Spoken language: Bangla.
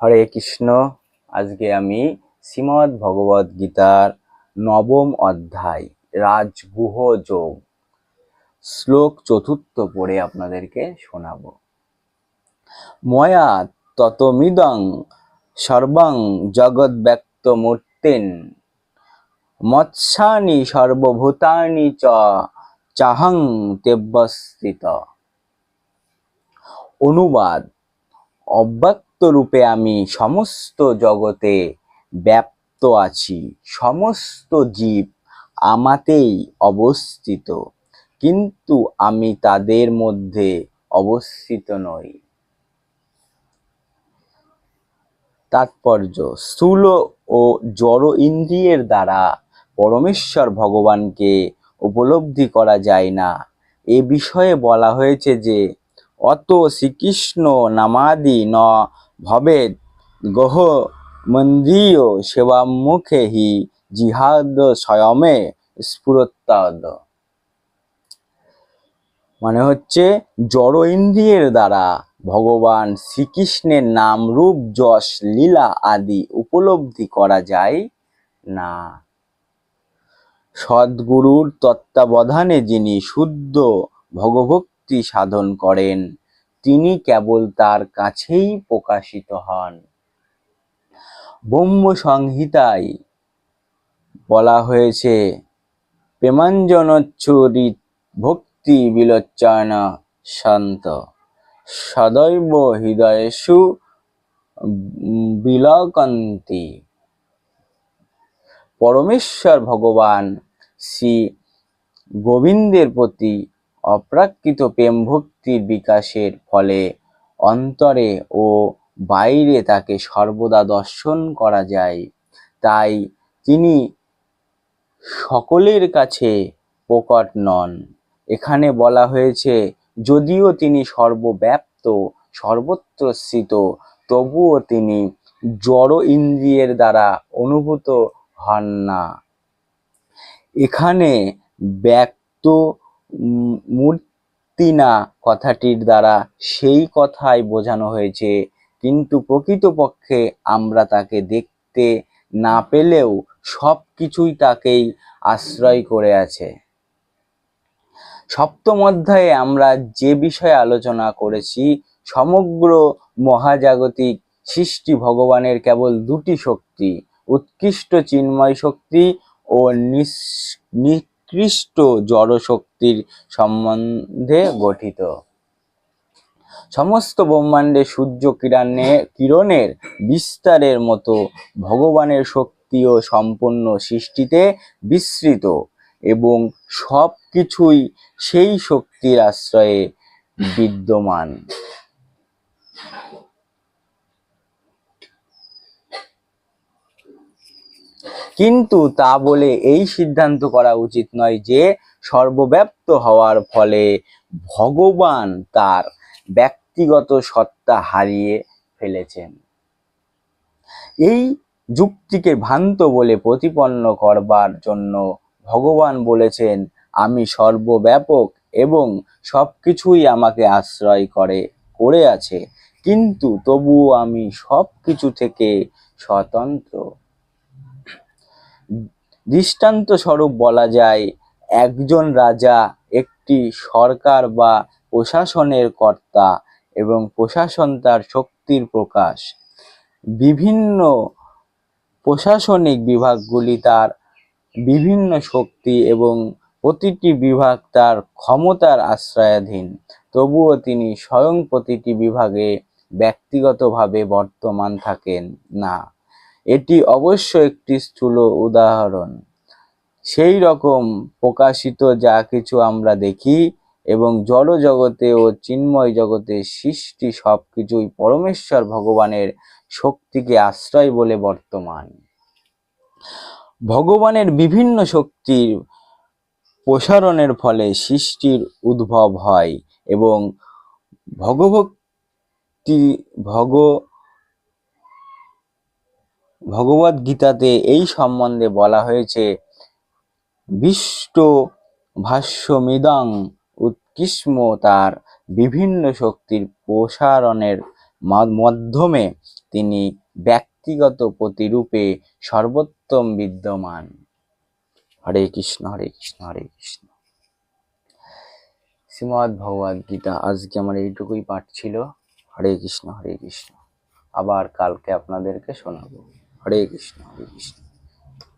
হরে কৃষ্ণ। আজকে আমি শ্রীমদ্ ভগবদ গীতার নবম অধ্যায়, রাজগুহ যোগ। শ্লোক চতুর্থ পড়ে আপনাদেরকে শোনাবো। ময়া ততমিদং সর্বং জগৎ ব্যক্ত মূর্তিন মৎস্যানি সর্বভূতানি চ চাহং তেব্যস্থিত অনুবাদ, অব্যক্ত রূপে আমি সমস্ত জগতে ব্যাপ্ত আছি। সমস্ত জীব আমাতেই অবস্থিত, কিন্তু আমি তাদের মধ্যে অবস্থিত নই। তাৎপর্য, স্থূল ও জড় ইন্দ্রিয়ের দ্বারা পরমেশ্বর ভগবানকে উপলব্ধি করা যায় না। এ বিষয়ে বলা হয়েছে যে, অত শ্রীকৃষ্ণ নামাদি ন ভবেদ গহ মন্দিয় সেবামুখে হি জিহাদ স্বয়মে স্ফুরত্তাদ। মানে হচ্ছে জড় ইন্দ্রিয়ের দ্বারা ভগবান শ্রীকৃষ্ণের নাম রূপ, যশ, লীলা আদি উপলব্ধি করা যায় না। সদ্গুরুর তত্ত্বাবধানে যিনি শুদ্ধ ভগভক্তি সাধন করেন তিনি কেবল তার কাছেই প্রকাশিত হন। ব্রহ্ম সংহিতায় বলা হয়েছে প্রেমাঞ্জনচ্ছুরিত ভক্তি বিলোচন শান্ত। সদৈব হৃদয়েষু বিলকন্তি। পরমেশ্বর ভগবান শ্রী গোবিন্দের প্রতি অপ্রাকৃত প্রেম ভক্তির বিকাশের ফলে অন্তরে ও বাইরে তাকে সর্বদা দর্শন করা যায়। তাই তিনি সকলের কাছে প্রকট নন। এখানে বলা হয়েছে, যদিও তিনি সর্বব্যাপ্ত সর্বত্র স্থিত তবুও তিনি জড় ইন্দ্রিয়ের দ্বারা অনুভূত হন না। এখানে ব্যক্ত মূর্তিনা কথাটির দ্বারা সেই কথাই বোঝানো হয়েছে। কিন্তু প্রকৃতপক্ষে আমরা তাকে দেখতে না পেলেও সব কিছুই তাকেই আশ্রয় করে আছে। সপ্তম অধ্যায়ে আমরা যে বিষয়ে আলোচনা করেছি, সমগ্র মহাজাগতিক সৃষ্টি ভগবানের কেবল দুটি শক্তি, উৎকৃষ্ট চিন্ময় শক্তি ও নিস- নিকৃষ্ট জড় শক্তির সম্বন্ধে গঠিত। সমস্ত ব্রহ্মাণ্ডে সূর্য কিরণে, কিরণের বিস্তারের মতো ভগবানের শক্তিও সম্পূর্ণ সৃষ্টিতে বিস্তৃত এবং সব কিছুই সেই শক্তির আশ্রয়ে বিদ্যমান। কিন্তু তা বলে এই সিদ্ধান্ত করা উচিত নয় যে সর্বব্যাপ্ত হওয়ার ফলে ভগবান তার ব্যক্তিগত সত্তা হারিয়ে ফেলেছেন। এই যুক্তিকে ভ্রান্ত বলে প্রতিপন্ন করবার জন্য ভগবান বলেছেন, আমি সর্বব্যাপক এবং সবকিছুই আমাকে আশ্রয় করে করে আছে, কিন্তু তবুও আমি সবকিছু থেকে স্বতন্ত্র। দৃষ্টান্ত স্বরূপ বলা যায়, একজন রাজা, একটি সরকার বা প্রশাসনের কর্তা এবং প্রশাসন তার শক্তির প্রকাশ। বিভিন্ন প্রশাসনিক বিভাগগুলি তার বিভিন্ন শক্তি এবং প্রতিটি বিভাগ তার ক্ষমতার আশ্রয়াধীন। তবুও তিনি স্বয়ং প্রতিটি বিভাগে ব্যক্তিগতভাবে বর্তমান থাকেন না। এটি অবশ্য একটি স্থূল উদাহরণ। সেই রকম প্রকাশিত যা কিছু আমরা দেখি এবং জড় জগতে ও চিন্ময় জগতে সৃষ্টি সব কিছুই পরমেশ্বর ভগবানের শক্তিকে আশ্রয় বলে বর্তমান। ভগবানের বিভিন্ন শক্তির প্রসারণের ফলে সৃষ্টির উদ্ভব হয় এবং ভগভক্তি ভগ ভগবদ গীতাতে এই সম্বন্ধে বলা হয়েছে, বিষ্ট ভাষ্যমিদং উৎকৃষ্ম তার বিভিন্ন শক্তির প্রসারণের মাধ্যমে তিনি ব্যক্তিগত প্রতিরূপে সর্বোত্তম বিদ্যমান। হরে কৃষ্ণ হরে কৃষ্ণ হরে কৃষ্ণ। শ্রীমদ ভগবদ গীতা আজকে আমার এইটুকুই পাঠ ছিল। হরে কৃষ্ণ হরে কৃষ্ণ। আবার কালকে আপনাদেরকে শোনাবো। হরে কৃষ্ণ হরে কৃষ্ণ